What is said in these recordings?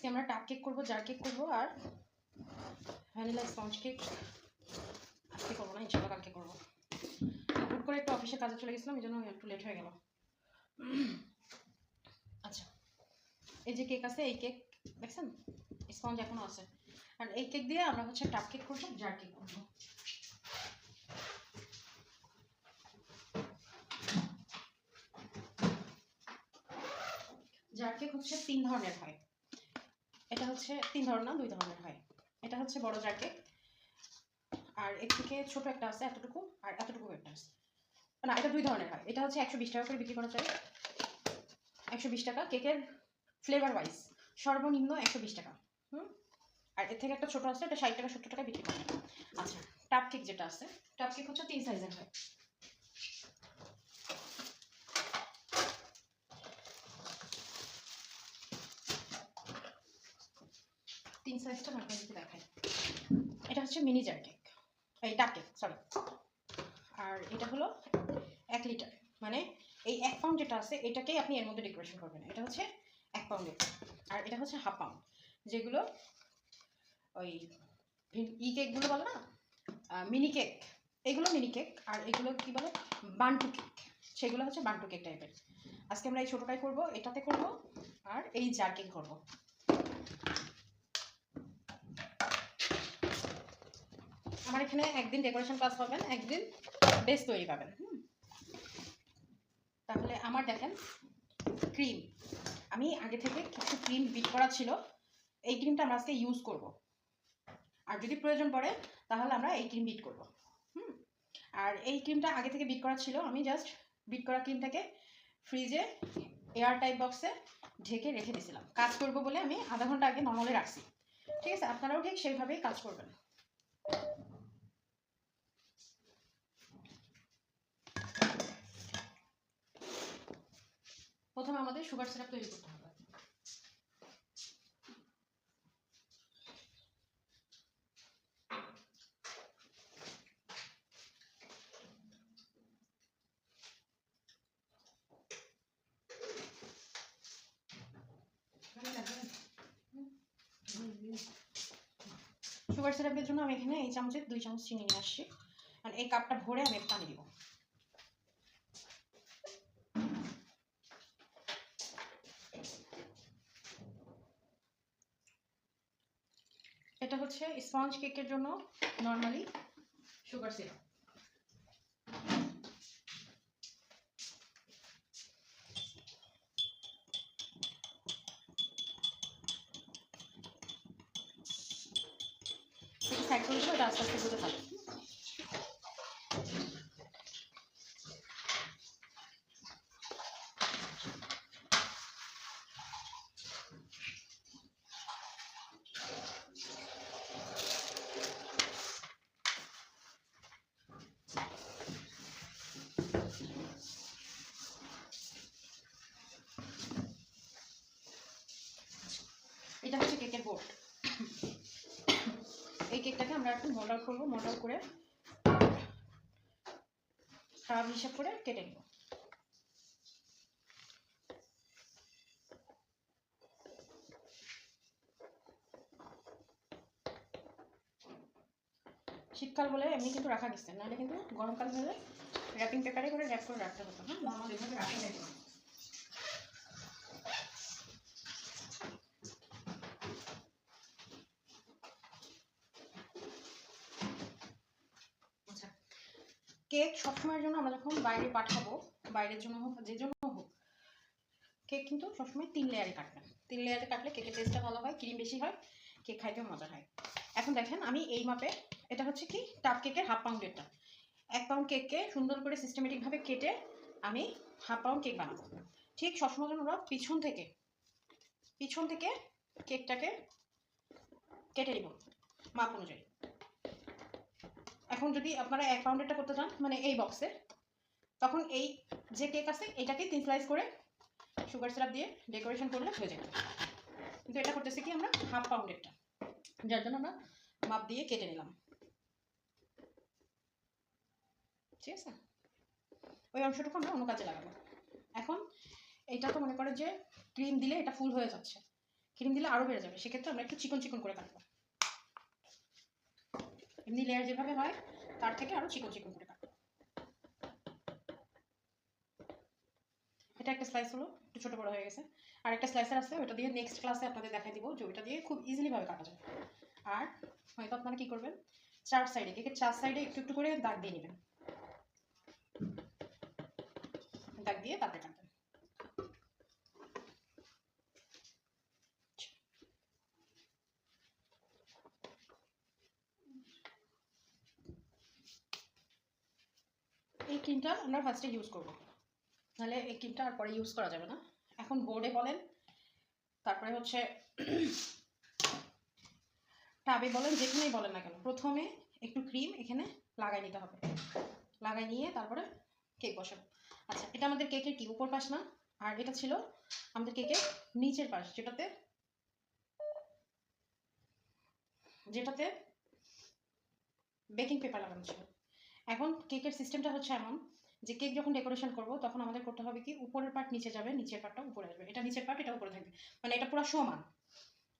আজকে আমরা টাপ কেক করব, জার কেক করব আর ভ্যানিলা স্পঞ্জ কেক। আজকে করব না, ইনশাল্লাহ কালকে করব। হুট করে একটু অফিসে কাজে চলে গেছিলাম এই জন্য একটু লেট হয়ে গেল। আচ্ছা এই যে কেক আছে, এই কেক দেখছেন? স্পঞ্জ এখনও আছে। আর এই কেক দিয়ে আমরা হচ্ছে টাপ কেক করব, জার কেক করব। জার কেক হচ্ছে তিন ধরনের হয়। এটা হচ্ছে তিন ধরনের দুই ধরনের হয়। এটা হচ্ছে বড় জার কেক আর এর থেকে ছোট একটা আছে এতটুকু, আর এতটুকু একটা আছে। না, এটা দুই ধরনের হয়। এটা হচ্ছে একশো বিশ টাকা করে বিক্রি করা যায়। একশো বিশ টাকা, কেকের ফ্লেভার ওয়াইজ সর্বনিম্ন একশো বিশ টাকা। হুম? আর এর থেকে একটা ছোট আছে, এটা ষাট টাকা, সত্তর টাকা বিক্রি করে আচ্ছা টাপ কেক যেটা আছে টাপ কেক হচ্ছে তিন সাইজের হয়। তিন সাইজটা কাছে দেখায় এটা হচ্ছে মিনি জার কেক এই টাপ কেক সরি আর এটা হলো এক লিটার মানে এই এক পাউন্ড যেটা আছে, এটাকেই আপনি এর মধ্যে ডেকোরেশন করবেন। এটা হচ্ছে এক পাউন্ডের আর এটা হচ্ছে হাফ পাউন্ড যেগুলো ওই ই কেকগুলো বলে না? মিনি কেক এগুলো মিনি কেক আর এগুলো কি বলে? বান্টু কেক সেগুলো হচ্ছে বান্টু কেক টাইপের আজকে আমরা এই ছোটোটাই করব, এটাতে করব, আর এই জার কেক করব। আমার এখানে একদিন ডেকোরেশন ক্লাস পাবেন, একদিন বেস তৈরি পাবেন, হুম। তাহলে আমার দেখেন ক্রিম আমি আগে থেকে কিছু ক্রিম বিট করা ছিল, এই ক্রিমটা আমরা আজকে ইউজ করব। আর যদি প্রয়োজন পড়ে, তাহলে আমরা এই ক্রিম বিট করব, হুম। আর এই ক্রিমটা আগে থেকে বিট করা ছিল, আমি জাস্ট বিট করা ক্রিমটাকে ফ্রিজে এয়ার টাইপ বক্সে ঢেকে রেখে দিয়েছিলাম। কাজ করব বলে আমি আধা ঘণ্টা আগে নর্মালে রাখছি। ঠিক আছে, আপনারাও ঠিক সেইভাবেই কাজ করবেন। প্রথমে আমাদের সুগার সিরাপ তৈরি করতে হবে। সুগার সিরাপের জন্য আমি এখানে এই চামচের দুই চামচ চিনি নিয়ে আসছি। আর এই কাপটা ভরে আমি পানি দিব এটা হচ্ছে স্পঞ্জ কেকের জন্য নর্মালি সুগার সিরাপ ওটা আস্তে আস্তে হতে থাকে এটা হচ্ছে কেকের বোর্ড এই কেকটাকে আমরা এখন মোল্ড করব মোল্ড করে খারাপ হিসাব করে কেটে নেব। শীতকাল বলে এমনি কিন্তু রাখা গেছে, নাহলে কিন্তু গরমকাল হলে র্যাপিং পেপারে করে র্যাপ করে রাখতে হতো হ্যাঁ নর্মাল এভাবে রাখা যায় না। আচ্ছা কেক সবসময়ের জন্য আমরা যখন বাইরে পাঠাবো, বাইরের জন্য হোক যে জন্য হোক কেক কিন্তু সবসময় তিন লেয়ারে কাটবেন। তিন লেয়ারে কাটলে কেকের টেস্টটা ভালো হয় ক্রিম বেশি হয় কেক খাইতেও মজা হয়। এখন দেখেন আমি এই মাপে এটা হচ্ছে কি টাপ কেকের হাফ পাউন্ডেরটা এক পাউন্ড কেককে সুন্দর করে সিস্টেমেটিকভাবে কেটে আমি হাফ পাউন্ড কেক বানাবো। ঠিক সবসময় যেন ওরা পিছন থেকে পিছন থেকে কেকটাকে কেটে নিব, মাপ অনুযায়ী। এখন যদি আপনারা এক পাউন্ডেরটা করতে চান মানে এই বক্সে তখন এই যে কেক আছে, এটাকে তিন স্লাইস করে সুগার সিরাপ দিয়ে ডেকোরেশন করলে হয়ে যাবে কিন্তু এটা করতেছি কি আমরা হাফ পাউন্ডেরটা যার জন্য আমরা মাপ দিয়ে কেটে নিলাম। ঠিক আছে? ওই অংশটুকু আমরা অন্য কাজে লাগাবো। এখন এটা তো মনে করে যে ক্রিম দিলে এটা ফুল হয়ে যাচ্ছে। ক্রিম দিলে আরও বেড়ে যাবে, সেক্ষেত্রে আমরা একটু চিকন চিকন করে কাটবো। এমনি লেয়ার যেভাবে হয়, তার থেকে আরও চিকন চিকন করে কাটবো। এটা একটা স্লাইস হলো, একটু ছোটো বড় হয়ে গেছে। আর একটা স্লাইসার আছে, ওটা দিয়ে নেক্সট ক্লাসে আপনাদের দেখাই দিব যে ওইটা দিয়ে খুব ইজিলি ভাবে কাটা যায়। আর হয়তো আপনারা কি করবেন, চার সাইডে কেকের চার সাইডে একটু একটু করে দাগ দিয়ে নেবেন। দাগ দিয়ে তারপরে কাটবেন এই ক্রিমটা আমরা ফার্স্টে ইউজ করব। নাহলে এই ক্রিমটা আর পরে ইউজ করা যাবে না। এখন বোর্ডে বলেন, তারপরে হচ্ছে টাবে বলেন, যেখানেই বলেন না কেন। প্রথমে একটু ক্রিম এখানে লাগাই নিতে হবে। লাগাই নিয়ে তারপরে কেক বসাবো। আচ্ছা এটা আমাদের কেকের কি? উপর পাশ না? আর এটা ছিল আমাদের কেকের নিচের পাশ, যেটাতে যেটাতে বেকিং পেপার লাগানো ছিল। এখন কেকের সিস্টেমটা হচ্ছে এমন যে কেক যখন ডেকোরেশন করব, তখন আমাদের করতে হবে কি? উপরের পার্ট নিচে যাবে, নিচের পার্টটা উপরে আসবে। এটা নিচের পার্ট এটা উপরে থাকবে। মানে এটা পুরো সমান।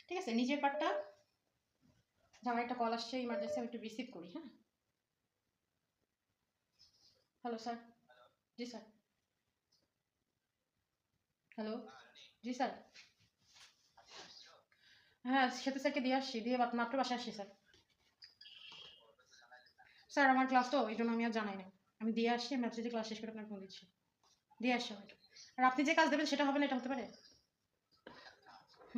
ঠিক আছে? নিচের পার্টটা আমার একটা কল আসছে ইমার্জেন্সি আমি একটু রিসিভ করি হ্যাঁ? হ্যালো স্যার জি স্যার হ্যালো জি স্যার হ্যাঁ সেতু স্যারকে দিয়ে আসছি, দিয়ে মাত্র বাসায় আসছি স্যার স্যার আমার ক্লাস তো এই জন্য আমি আর জানাই না আমি দিয়ে আসছি আমি যে ক্লাস শেষ করে আপনার ফোন দিচ্ছি। দিয়ে আসছি আমাকে আর আপনি যে কাজ দেবেন সেটা হবে না এটা হতে পারে?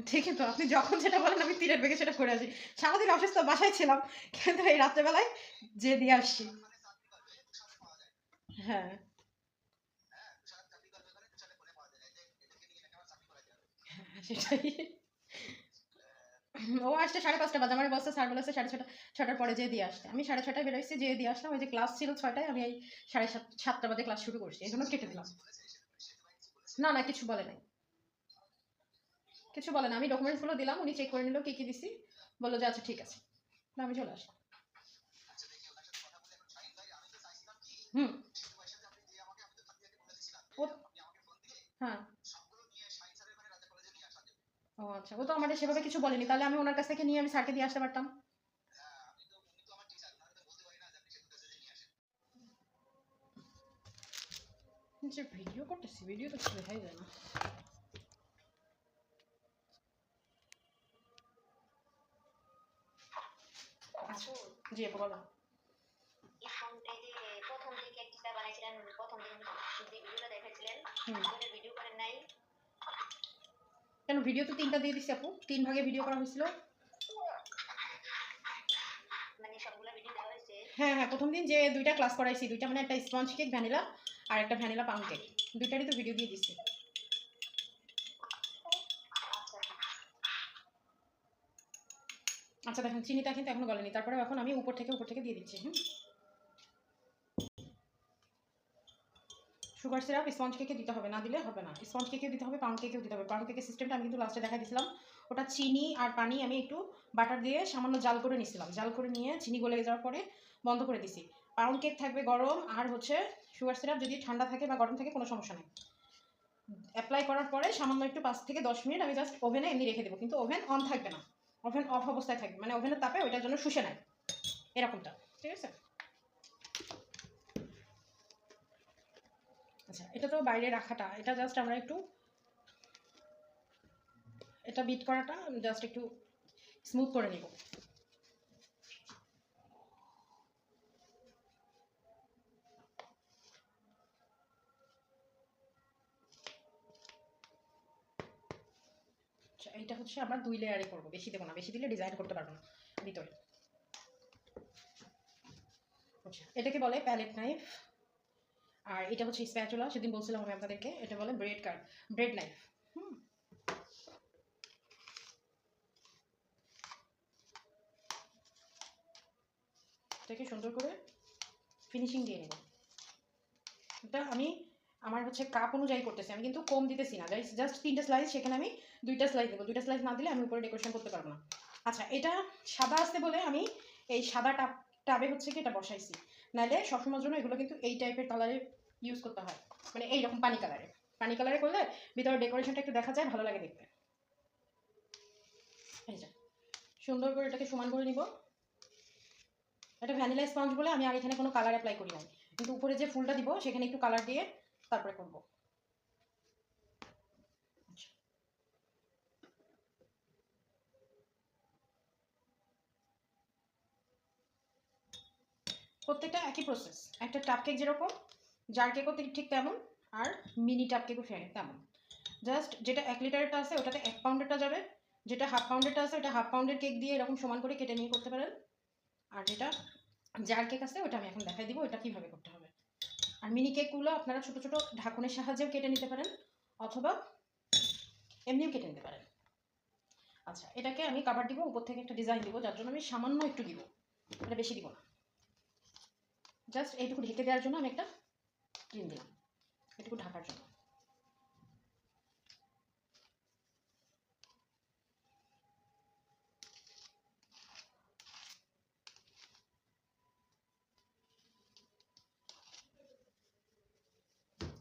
ঠিকই তো আপনি যখন যেটা বলেন আমি তীরের বেগে সেটা করে আসি। সারাদিন অসুস্থ বাসায় ছিলাম কিন্তু এই রাত্রেবেলায় যে দিয়ে আসছি। হ্যাঁ। হ্যাঁ, সেটাই। ও আসছে সাড়ে পাঁচটা বাজে, আমার বসে স্যার বলেছে সাড়ে ছটা, ছটার পরে যেয়ে দিয়ে আসতে আমি সাড়ে ছটায় বেরোইছি যেয়ে দিয়ে আসলাম, ওই যে ক্লাস ছিল ছয়টায়, আমি এই সাড়ে সাত, সাতটা বাজে ক্লাস শুরু করছি এই জন্য কেটে দিলাম। না না, কিছু বলে নাই। কিছু বলে না, আমি ডকুমেন্টসগুলো দিলাম, উনি চেক করে নিল, কী কী দিছি, বলল যে আচ্ছা ঠিক আছে। আমি চলে আসলাম। হুম। হ্যাঁ। ও আচ্ছা ও তো আমাদের সেভাবে কিছু বলেনি। তাহলে আমি ওনার কাছ থেকে নিয়ে আমি স্যারকে দিয়ে আসতে পারতাম। যে ভিডিও করতেছি ভিডিও তো দেখাই যায় না জি বলো। প্রথম যে কেকটা বানাইছিলেন প্রথম দিন ভিডিওটা দেখাইছিলেন ভিডিও করেন নাই কেন ভিডিও তো তিনটা দিয়ে দিছি আপু? তিন ভাগে ভিডিও করা হয়েছিল। মানে হ্যাঁ হ্যাঁ প্রথম দিন যে দুইটা ক্লাস করাইছি দুইটা মানে একটা স্পঞ্জ কেক ভ্যানিলা আর একটা ভ্যানিলা পাউন্ড কেক দুইটারই তো ভিডিও দিয়ে দিচ্ছি আচ্ছা দেখেন চিনিটা কিন্তু এখনও গলেনি। তারপরে এখন আমি উপর থেকে উপর থেকে দিয়ে দিচ্ছি হুম? সুগার সিরাপ, স্পঞ্জ কেকে দিতে হবে, না দিলে হবে না। স্পঞ্জ কেকেও দিতে হবে পাউন্ড কেকেও দিতে হবে। পাউন্ড কেকের সিস্টেমটা আমি কিন্তু লাস্টে দেখা দিয়েছিলাম। ওটা চিনি আর পানি আমি একটু বাটার দিয়ে সামান্য জাল করে নিছিলাম জাল করে নিয়ে চিনি গলে যাওয়ার পরে বন্ধ করে দিছি পাউন্ড কেক থাকবে গরম আর হচ্ছে সুগার সিরাপ যদি ঠান্ডা থাকে বা গরম থাকে কোনো সমস্যা নেই। অ্যাপ্লাই করার পরে সামান্য একটু পাঁচ থেকে দশ মিনিট আমি জাস্ট ওভেনে এমনি রেখে দেবো। কিন্তু ওভেন অন থাকবে না। ওভেন অফ অবস্থায় থাকবে। মানে ওভেনের তাপে ওইটার জন্য শুষে নেয়। এরকমটা। ঠিক আছে? আচ্ছা এটা তো বাইরে রাখাটা, এটা জাস্ট আমরা একটু, এটা বিট করাটা জাস্ট একটু স্মুথ করে নিব। আচ্ছা এইটা হচ্ছে আমরা দুই লেয়ারে করব, বেশি দেবো না, বেশি দিলে ডিজাইন করতে পারব না, ভিতরে। আচ্ছা এটাকে বলে প্যালেট নাইফ আর এটা হচ্ছে স্প্যাচুলা সেদিন বলছিলাম আমি আপনাদেরকে, এটা বলে ব্রেড কার ব্রেড নাইফ হুম। এটাকে সুন্দর করে ফিনিশিং দিয়ে নেব। এটা আমি, আমার হচ্ছে কাপ অনুযায়ী করতেছি, আমি কিন্তু কম দিতেছি না। জাস্ট তিনটা স্লাইস সেখানে আমি দুইটা স্লাইস দেবো। দুইটা স্লাইস না দিলে আমি উপরে ডেকোরেশন করতে পারব না। আচ্ছা এটা সাদা আসতে বলে আমি এই সাদা টাব হচ্ছে কি এটা বসাইছি। নাহলে সবসময়ের জন্য এগুলো কিন্তু এই টাইপের কালারে ইউজ করতে হয়। মানে এইরকম পানি কালারে পানি কালারে করলে ভিতরে ডেকোরেশনটা একটু দেখা যায়, ভালো লাগে দেখতে। সুন্দর করে এটাকে সমান করে নিব। এটা ভ্যানিলা স্পঞ্জ বলে আমি আর এখানে কোনো কালার অ্যাপ্লাই করি নাই। কিন্তু উপরে যে ফুলটা দিব, সেখানে একটু কালার দিয়ে তারপরে করব। প্রত্যেকটা একই প্রসেস একটা টাপ কেক যেরকম জার কেকও ঠিক তেমন, আর মিনি টাপ কেকও তেমন। জাস্ট যেটা এক লিটারেরটা আছে, ওটাতে এক পাউন্ডেরটা যাবে। যেটা হাফ পাউন্ডেরটা আছে, ওটা হাফ পাউন্ডের কেক দিয়ে এরকম সমান করে কেটে নিয়ে করতে পারেন। আর যেটা জার কেক আছে, ওটা আমি এখন দেখাই দিব, ওটা কীভাবে করতে হবে। আর মিনি কেকগুলো আপনারা ছোটো ছোটো ঢাকনের সাহায্যেও কেটে নিতে পারেন, অথবা এমনিও কেটে নিতে পারেন। আচ্ছা এটাকে আমি কাবার দিব, উপর থেকে একটা ডিজাইন দিব, যার জন্য আমি সামান্য একটু দিব। এটা বেশি দিব না। জাস্ট এইটুকু ঢেকে দেওয়ার জন্য আমি একটা ক্রিম দিলাম। এটুকু ঢাকার জন্য।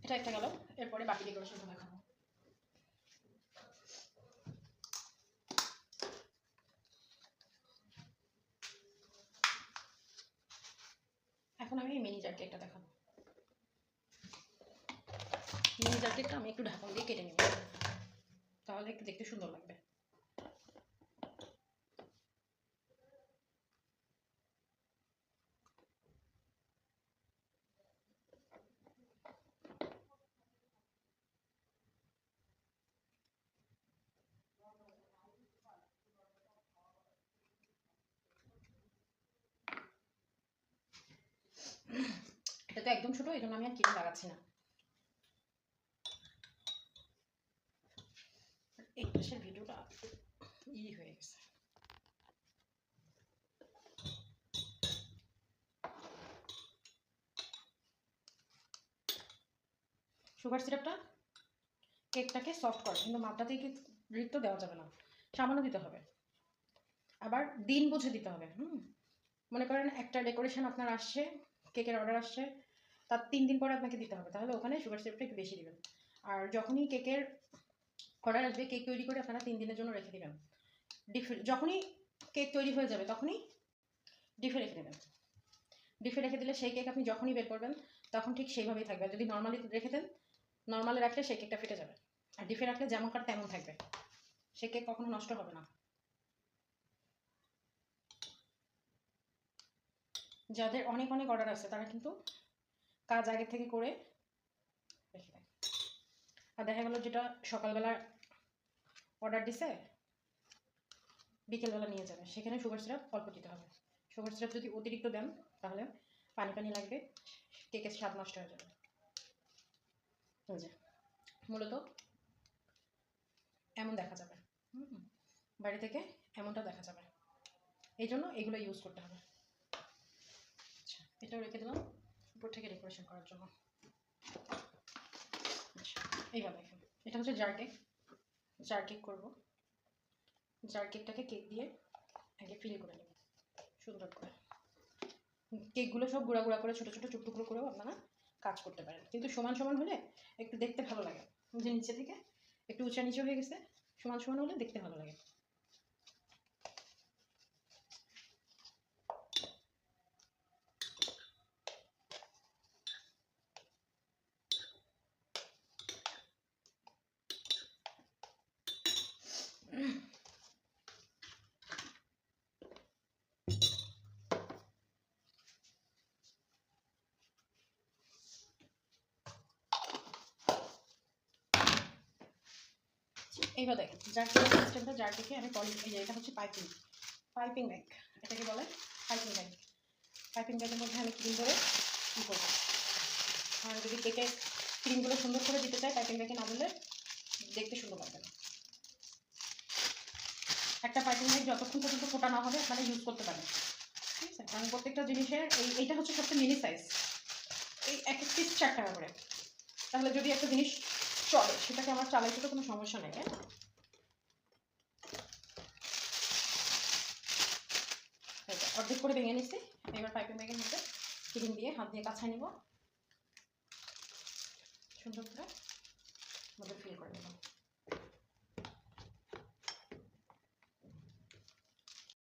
এটা একটা গেল, এরপরে বাকি ডেকোরেশনটা দেখাবো এখন আমি মিনি জার কেকটা দেখাবো। মিনি কেকটা আমি একটু ঢাকন দিয়ে কেটে নেব। তাহলে দেখতে সুন্দর লাগবে। এটা তো একদম ছোট এই জন্য আমি আর কেটে লাগাচ্ছি না। এই পাশের ভিডিওটা ই হয়ে গেছে। সুগার সিরাপটা কেকটাকে সফট করে, কিন্তু মাপটাতে কি রিক্ত দেওয়া যাবে না। সামান্য দিতে হবে। আবার দিন বুঝে দিতে হবে, হুম? মনে করেন একটা ডেকোরেশন আপনার আসছে, কেকের অর্ডার আসছে তার তিন দিন পরে আপনাকে দিতে হবে। তাহলে ওখানে সুগার সিরাপটা একটু বেশি দিবেন। আর যখনই কেকের অর্ডার আসবে কেক তৈরি করে আপনারা তিন দিনের জন্য রেখে দিবেন। যখনই কেক তৈরি হয়ে যাবে, তখনই ডিফে রেখে দেবেন। ডিফে রেখে দিলে সেই কেক আপনি যখনই বের করবেন, তখন ঠিক সেইভাবেই থাকবে। যদি নর্মালি রেখে দেন নর্মালে রাখলে সেই কেকটা ফেটে যাবে। আর ডিফে রাখলে যেমনকার তেমন থাকবে। সেই কেক কখনো নষ্ট হবে না। যাদের অনেক অনেক অর্ডার আছে, তারা কিন্তু কাজ আগে থেকে করে রেখে দেয় আর দেখা গেল যেটা সকালবেলা অর্ডার দিছে, বিকেলবেলা নিয়ে যাবে। সেখানে সুগার সিরাপ অল্প দিতে হবে। সুগার সিরাপ যদি অতিরিক্ত দেন, তাহলে পানি পানি লাগবে, কেকের স্বাদ নষ্ট হয়ে যাবে। মূলত এমন দেখা যাবে। বাড়ি থেকে এমনটা দেখা যাবে। এই জন্য এগুলো ইউজ করতে হবে। আচ্ছা এটাও রেখে দিলাম। উপর থেকে ডেকোরেশন করার জন্য। আচ্ছা এইভাবে দেখেন এটা হচ্ছে জার কেক জার কেক করব। জার কেকটাকে কেক দিয়ে আগে ফিল করে নেব। সুন্দর করে। কেকগুলো সব গুঁড়া গুঁড়া করে, ছোটো ছোটো টুকরো করেও আপনারা কাজ করতে পারেন। কিন্তু সমান সমান হলে একটু দেখতে ভালো লাগে। যে নিচে থেকে একটু উঁচা নিচে হয়ে গেছে, সমান সমান হলে দেখতে ভালো লাগে। এইবার দেখেন জার কেকের সিস্টেমটা কেকে আমি পলি এটা হচ্ছে পাইপিং পাইপিং ব্যাগ এটাকে বলে পাইপিং ব্যাগ পাইপিং ব্যাগের মধ্যে আমি ক্রিম করে কী করব? আর যদি কেকে ক্রিমগুলো সুন্দর করে দিতে চাই পাইপিং ব্যাগে না দিলে দেখতে সুন্দর লাগবে না। একটা পাইপিং ব্যাগ যতক্ষণ পর্যন্ত ফোটা না হবে, আপনারা ইউজ করতে পারেন। ঠিক আছে? কারণ প্রত্যেকটা জিনিসের এই, এইটা হচ্ছে সবচেয়ে মিনি সাইজ এই এক এক পিস চার টাকা করে তাহলে যদি একটা জিনিস চলে, সেটাকে আমার চালাইতে তো কোনো সমস্যা নেই তাই না এই অর্ধেক করে ভেঙে নিচ্ছি এবার পাইপিং ব্যাগের মধ্যে ক্রিম দিয়ে হাত দিয়ে কাছায় নিব। সুন্দর করে, মধ্যে ফিল করে দেবো